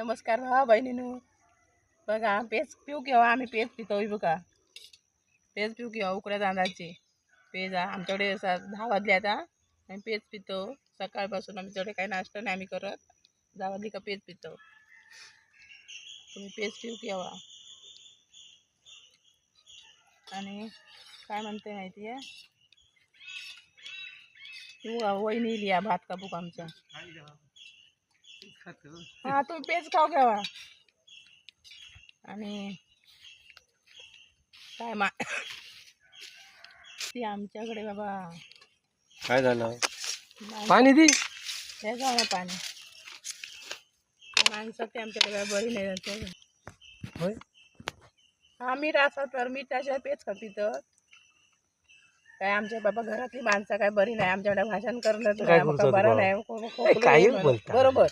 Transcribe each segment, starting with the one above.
नमस्कार हा बहिणीनू. बघा पेज पिऊ केव्हा आम्ही पेज पितो बघा. पेज पिऊ केव्हा उकड्या तांदळाची. पेज आमच्याकडे असा दहा वाजले आता. आम्ही पेज पितो. सकाळपासून आमच्याकडे काही नाश्ता नाही आम्ही करत. दहा वाजली का पेज पितो. तुम्ही पेज पिऊ केव्हा? आणि काय म्हणते माहिती आहे? वहिनी लिया भात कापूक आमचा हा. तुम्ही पेज खाऊ घ्यावा आणि काय मा ती आमच्याकडे बाबा. काय झालं? पाणी दे. हे जाऊ ना पाणी. माणसं ते आमच्याकडे काय बरी नाही जाते होय? हा मीठ असं तर मीठ त्याशिवाय पेच खाती तर काय आमच्या बाबा घरातली माणसं काय बरी नाही आमच्याकडे भाषण करणं बरं? नाही येत. बरोबर.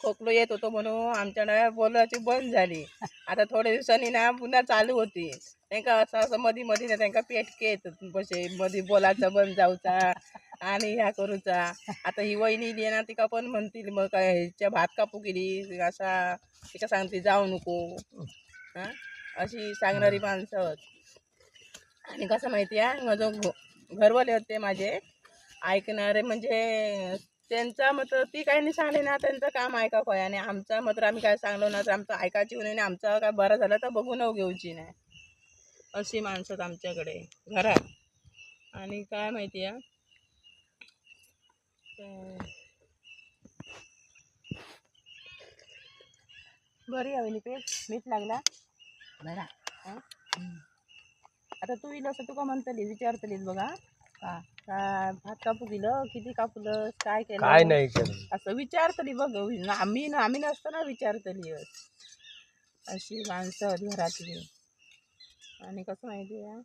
खोकलो येत होतो म्हणून आमच्याकडे बोलायची बंद झाली. आता थोड्या दिवसांनी ना पुन्हा चालू होती. त्यांका असं असं मधी मधी ना त्यांका पेटके येतात कसे मधी बोलायचं बंद जाऊचा आणि ह्या करूचा. आता ही वहिनी इली ना तिका पण म्हणतील मग काय ह्याच्या भात कापू गेली असा तिका सांगते जाऊ नको. हा? अशी सांगणारी माणसं. आणि कसं माहिती आहे? माझं घरवाले होते माझे. ऐकणारे म्हणजे त्यांचा मत ती काही नाही सांगले ना त्यांचं काम ऐका काय आणि आमचा मात्र आम्ही काय सांगलो ना तर आमचं ऐकायची नाही. आमचं काय बरं झालं तर बघून घेऊची नाही. अशी माणसं आहेत आमच्याकडे घरात. आणि काय माहिती आहे? बरी हवी पेट मीठ लागला. बरा. हं? आता तू इलं असं तुका म्हणतली विचारतलीस बघा. का का भात कापू गेलं किती कापलं काय केलं? काय नाही केलं. असं विचारतली बघ. ना- आम्ही ना आम्ही नसताना विचारतली अशी माणसं आहेत घरातली. आणि कसं माहिती आहे?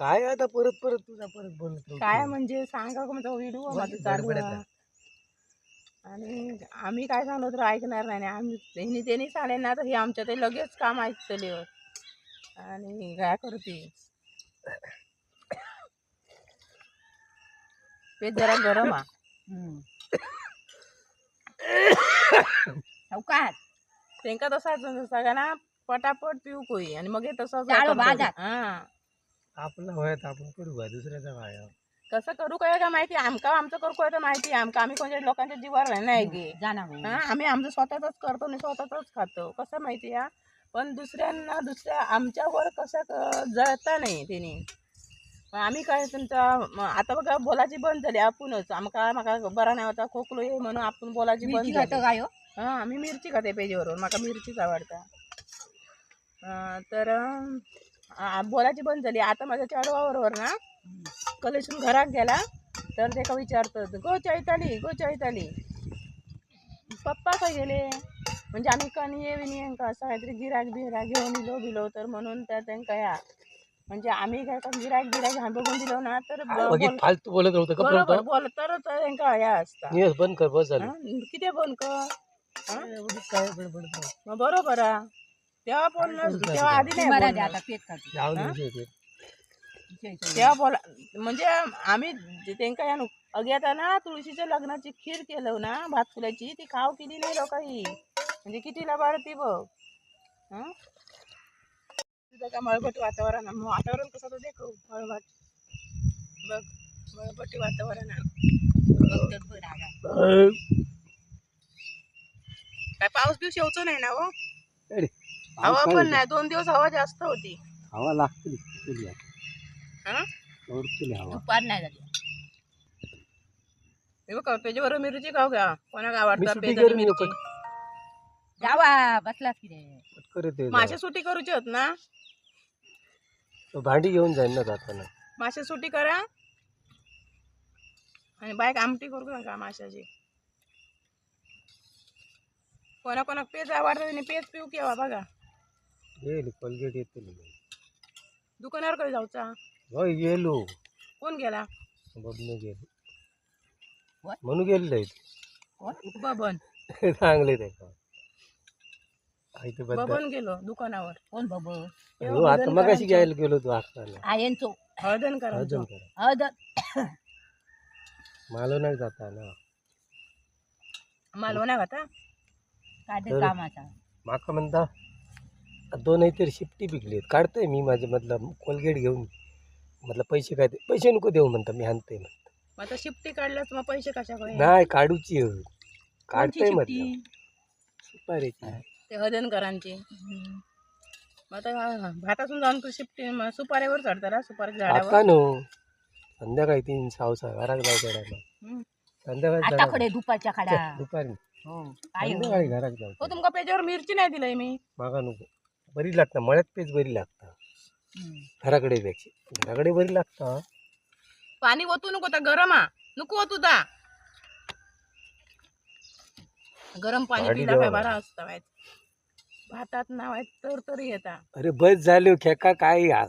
काय आता परत परत तुझा परत बोलत. काय म्हणजे सांगा का माझा व्हिडिओ माझं चालू बडबडत आहे. आहे. आणि आम्ही काय सांगलो तर ऐकणार नाही. आणि आम्ही त्यांनी त्यांनी सांगले ना तर हे आमच्या ते लगेच काम ऐकतले. आणि काय करते? ते जरा गरम आ. तसा सगळ्यांना पटापट पिऊ कोई. आणि मग हे तसंच चालो करतो. बाजात. हा. आपला वयात आपण करू बा दुसऱ्याचा कसं करू काय का माहिती? आमका आमचं करू काय तर माहिती. आमका आम्ही कोणत्या लोकांच्या जीवावर नाही गे जाना हा आम्ही आमचं स्वतःच करतो आणि स्वतःच खातो. कसं माहिती आहे पण दुसऱ्यांना दुसऱ्या आमच्यावर कसं क- जळता नाही तिने. आम्ही काय तुमचा आता बघा बोलायची बंद झाली. आपणच. आमका माका बरा नाही होता खोकलो ये म्हणून आपण बोलायची मिरची बंद खातं झाली. काय हो? हा आम्ही मिरची खाते पेजीवरून. माका मिरचीच आवडता. तर बोलायची बंद झाली. आता माझ्या चढवाबरोबर ना कलेशून घरात गेला. तर ते का विचारतात गो चैताली गो चैताली. पप्पा काय गेले? म्हणजे आम्ही कणी ये विनी का असं काहीतरी गिराक बिराक घेऊन दिलो बिलो तर म्हणून त्या त्यांका या म्हणजे आम्ही काय का गिराक बिराक घाण बघून दिलो ना तर ब- फालतू बोलत राहतो बरोबर बोल तरच त्यांका या असता नियस बंद कर बस झालं हा? किती बोल कर हा? मग बरोबर आहे तेव्हा बोल तेव्हा आधी नाही महाराज बोलणार. आता पेट खातो जाऊ हा? दे ते. तेव्हा बोला म्हणजे आम्ही जे त्यांका या अग्यात ना तुळशीच्या लग्नाची खीर केलं ना भात फुलाची ती खाव केली नाही लोकांनी म्हणजे किती लबाडती बघ. हं? तुझं का मळभट वातावरण वातावरण कसं तर देखो मळभट बघ मळभटी वातावरण काय पाऊस बिऊस येऊचो नाही ना हो? अरे, हवा पण नाही. दोन दिवस हवा जास्त होती. हवा लागते. केली आता. हं? एवढं केली हवा? दुपार नाही झाली. हे बघ पेजवर मिरची खाऊ घ्या. करून येऊ मिरची. जावा बसलास की रे. करत आहे मासे सुटी करूची होत ना? तो भांडी घेऊन जाईन ना जाताना. मासे सुटी करा. आणि बायक आमटी करू नका माशाची? कोणा कोणाक पेज आवडतं पेज पिऊ केव्हा बघा. येईल कोलगेट येते दुकानावर कधी जाऊचा? हो गेलो. कोण गेला? बबनू गेलो. What? म्हणून गेलेलं बबन. आहे चांगले ते. बद्दल बबन गेलो दुकानावर. कोण बाबा हो आता मग कशी घ्यायला गेलो तू असताना आयनचो हळदन करा. अजून करा हळद मालो नाही जाता ना. मालवणा खाता काय ते तर- कामाचा. माका म्हणता दोन तर शिफ्टी पिकली काढतोय मी माझे मधलं कोलगेट घेऊन. म्हटलं पैसे काय ते पैसे नको देऊ म्हणता मी आणतोय म्हणता. मग आता शिफ्टी काढल्यास मग पैसे कशाकडे? नाही काढूची. कोणची काढतोय शिट्टी? म्हटलं सुपारीची ते हदनकरांची मग आता भातातून जाऊन तू शिफ्टी सुपाऱ्यावर चढताना सुपारी झाडावर. आता नो. संध्याकाळी तीन सहा सहा घरात जायच्या टायमा हम्म. संध्याकाळी आता जाणार. कडे दुपारच्या खाडा. च- दुपारी. हो काय हो? संध्याकाळी घरात हो जाऊ तुमका पेजावर मिरची नाही दिलंय मी. मागा नको. बरी लागता मळ्यात पेच बरी लागता. हम्म. घराकडे पेक्षा घराकडे बरी लागता. पाणी ओतू नको तर गरम हा नको ओतू ता गरम पाणी पिला काय बरा असता हातात नाव आहे तर तरी येता. अरे बस झाले हो, खेका काय आ-